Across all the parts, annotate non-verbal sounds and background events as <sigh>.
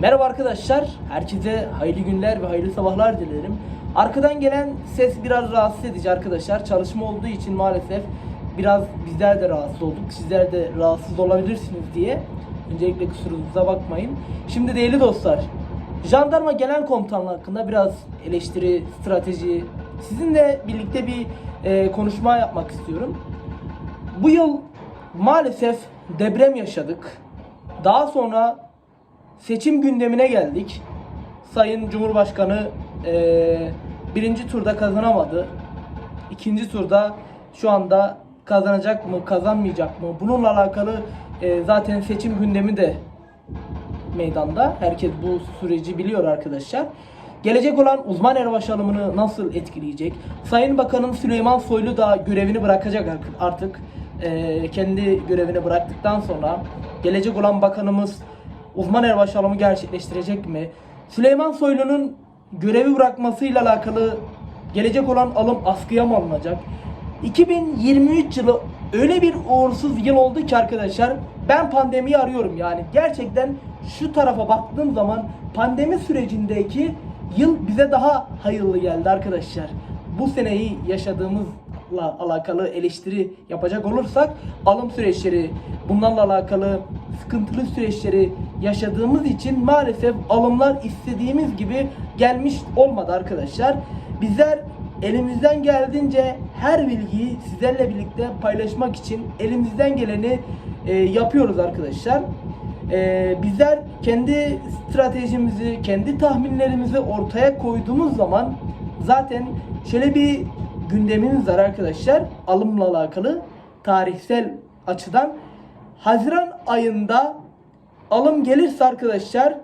Merhaba arkadaşlar. Herkese hayırlı günler ve hayırlı sabahlar dilerim. Arkadan gelen ses biraz rahatsız edici arkadaşlar. Çalışma olduğu için maalesef biraz bizler de rahatsız olduk. Sizler de rahatsız olabilirsiniz diye. Öncelikle kusurunuza bakmayın. Şimdi değerli dostlar, Jandarma Genel Komutanlığı hakkında biraz eleştiri, strateji, sizinle birlikte bir e, konuşma yapmak istiyorum. Bu yıl maalesef deprem yaşadık. Daha sonra seçim gündemine geldik. Sayın Cumhurbaşkanı eee, birinci turda kazanamadı. İkinci turda şu anda kazanacak mı, kazanmayacak mı? Bununla alakalı eee, zaten seçim gündemi de meydanda. Herkes bu süreci biliyor arkadaşlar. Gelecek olan uzman erbaş alımını nasıl etkileyecek? Sayın Bakanım Süleyman Soylu da görevini bırakacak artık. Eee, kendi görevini bıraktıktan sonra gelecek olan bakanımız uzman erbaş alımı gerçekleştirecek mi? Süleyman Soylu'nun görevi bırakmasıyla alakalı gelecek olan alım askıya mı alınacak? 2023 yılı öyle bir uğursuz yıl oldu ki arkadaşlar ben pandemiyi arıyorum yani gerçekten şu tarafa baktığım zaman pandemi sürecindeki yıl bize daha hayırlı geldi arkadaşlar. Bu seneyi yaşadığımızla alakalı eleştiri yapacak olursak alım süreçleri bunlarla alakalı sıkıntılı süreçleri yaşadığımız için maalesef alımlar istediğimiz gibi gelmiş olmadı arkadaşlar. Bizler elimizden geldiğince her bilgiyi sizlerle birlikte paylaşmak için elimizden geleni e, yapıyoruz arkadaşlar. E, bizler kendi stratejimizi, kendi tahminlerimizi ortaya koyduğumuz zaman zaten şöyle bir gündemimiz var arkadaşlar. Alımla alakalı tarihsel açıdan Haziran ayında alım gelirse arkadaşlar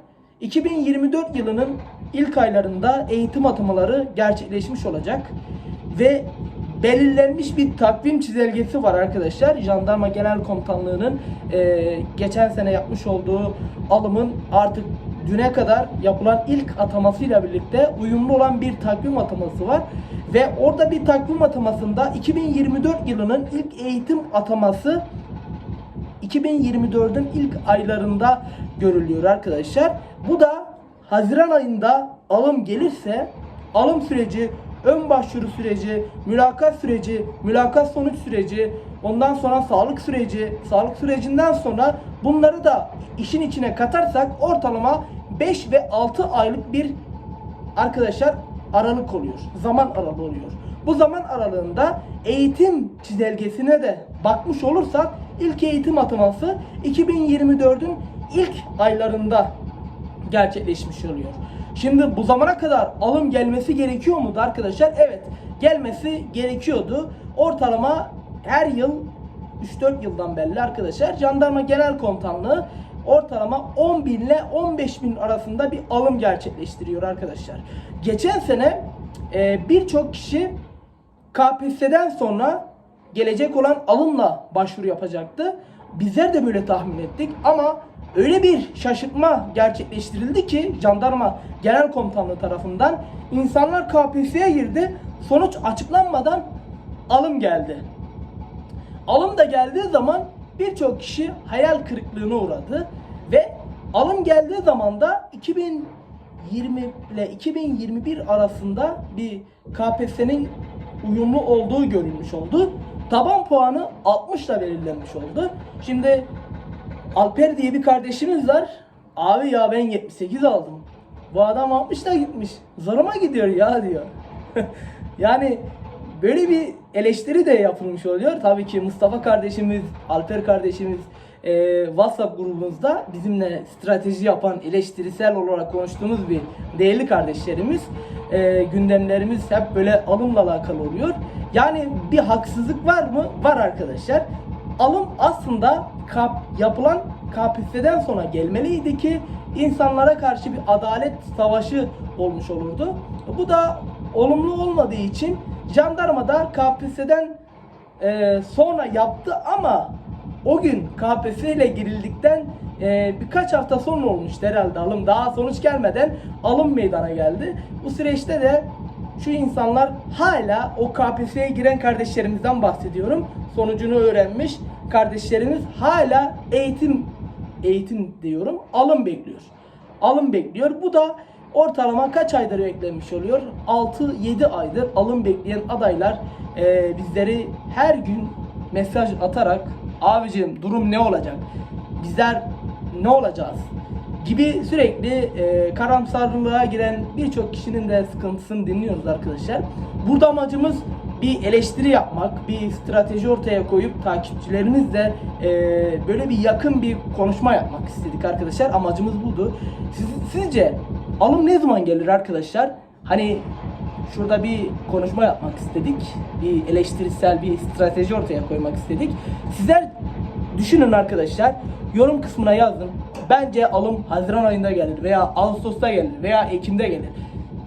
2024 yılının ilk aylarında eğitim atamaları gerçekleşmiş olacak ve belirlenmiş bir takvim çizelgesi var arkadaşlar. Jandarma Genel Komutanlığı'nın eee, geçen sene yapmış olduğu alımın artık düne kadar yapılan ilk atamasıyla birlikte uyumlu olan bir takvim ataması var. Ve orada bir takvim atamasında 2024 yılının ilk eğitim ataması 2024'ün ilk aylarında görülüyor arkadaşlar. Bu da Haziran ayında alım gelirse alım süreci, ön başvuru süreci, mülakat süreci, mülakat sonuç süreci, ondan sonra sağlık süreci, sağlık sürecinden sonra bunları da işin içine katarsak ortalama 5 ve 6 aylık bir arkadaşlar aralık oluyor. Zaman aralığı oluyor. Bu zaman aralığında eğitim çizelgesine de bakmış olursak ilk eğitim ataması 2024'ün ilk aylarında gerçekleşmiş oluyor. Şimdi bu zamana kadar alım gelmesi gerekiyor muydu arkadaşlar? Evet, gelmesi gerekiyordu. Ortalama her yıl 3-4 yıldan belli arkadaşlar. Jandarma Genel Komutanlığı ortalama 10 bin ile 15 bin arasında bir alım gerçekleştiriyor arkadaşlar. Geçen sene e, birçok kişi KPSS'den sonra gelecek olan alımla başvuru yapacaktı. Bizler de böyle tahmin ettik ama öyle bir şaşırtma gerçekleştirildi ki jandarma genel komutanlığı tarafından insanlar KPSS'ye girdi. Sonuç açıklanmadan alım geldi. Alım da geldiği zaman birçok kişi hayal kırıklığına uğradı ve alım geldiği zaman da 2020 ile 2021 arasında bir KPSS'nin uyumlu olduğu görülmüş oldu. Taban puanı 60 ile belirlenmiş oldu. Şimdi Alper diye bir kardeşimiz var. Abi ya ben 78 aldım. Bu adam 60 da gitmiş. Zoruma gidiyor ya diyor. <laughs> yani böyle bir eleştiri de yapılmış oluyor. Tabii ki Mustafa kardeşimiz, Alper kardeşimiz e, WhatsApp grubumuzda bizimle strateji yapan, eleştirisel olarak konuştuğumuz bir değerli kardeşlerimiz. E, gündemlerimiz hep böyle alımla alakalı oluyor. Yani bir haksızlık var mı? Var arkadaşlar. Alım aslında kap, yapılan KPSS'den sonra gelmeliydi ki insanlara karşı bir adalet savaşı olmuş olurdu. Bu da olumlu olmadığı için jandarma da KPSS'den e, sonra yaptı ama o gün KPSS ile girildikten e, birkaç hafta sonra olmuştu herhalde alım. Daha sonuç gelmeden alım meydana geldi. Bu süreçte de şu insanlar hala o KPSS'ye giren kardeşlerimizden bahsediyorum. Sonucunu öğrenmiş kardeşlerimiz hala eğitim eğitim diyorum alım bekliyor. alım bekliyor. Bu da ortalama kaç aydır beklenmiş oluyor? 6-7 aydır alım bekleyen adaylar e, bizleri her gün mesaj atarak abicim durum ne olacak? Bizler ne olacağız? gibi sürekli e, karamsarlığa giren birçok kişinin de sıkıntısını dinliyoruz arkadaşlar. Burada amacımız bir eleştiri yapmak, bir strateji ortaya koyup takipçilerimizle e, böyle bir yakın bir konuşma yapmak istedik arkadaşlar. Amacımız buydu. Siz, sizce alım ne zaman gelir arkadaşlar? Hani şurada bir konuşma yapmak istedik. Bir eleştirisel bir strateji ortaya koymak istedik. Sizler düşünün arkadaşlar. Yorum kısmına yazın. Bence alım Haziran ayında gelir veya Ağustos'ta gelir veya Ekim'de gelir.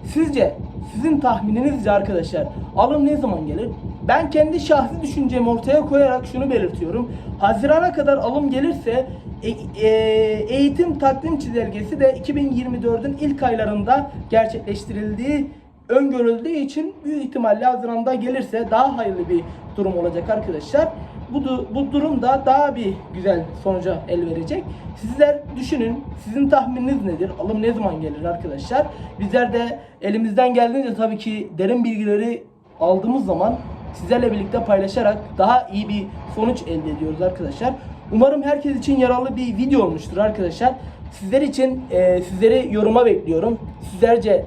Sizce sizin tahmininizce arkadaşlar alım ne zaman gelir? Ben kendi şahsi düşüncemi ortaya koyarak şunu belirtiyorum. Hazirana kadar alım gelirse e- e- eğitim takvim çizelgesi de 2024'ün ilk aylarında gerçekleştirildiği öngörüldüğü için büyük ihtimalle Haziran'da gelirse daha hayırlı bir durum olacak arkadaşlar. Bu, bu durum da daha bir güzel sonuca el verecek. Sizler düşünün. Sizin tahmininiz nedir? Alım ne zaman gelir arkadaşlar? Bizler de elimizden geldiğince tabii ki derin bilgileri aldığımız zaman sizlerle birlikte paylaşarak daha iyi bir sonuç elde ediyoruz arkadaşlar. Umarım herkes için yararlı bir video olmuştur arkadaşlar. Sizler için e, sizleri yoruma bekliyorum. Sizlerce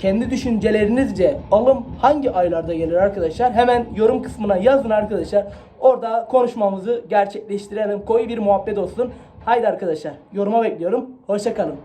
kendi düşüncelerinizce alım hangi aylarda gelir arkadaşlar? Hemen yorum kısmına yazın arkadaşlar. Orada konuşmamızı gerçekleştirelim. Koyu bir muhabbet olsun. Haydi arkadaşlar yoruma bekliyorum. Hoşçakalın.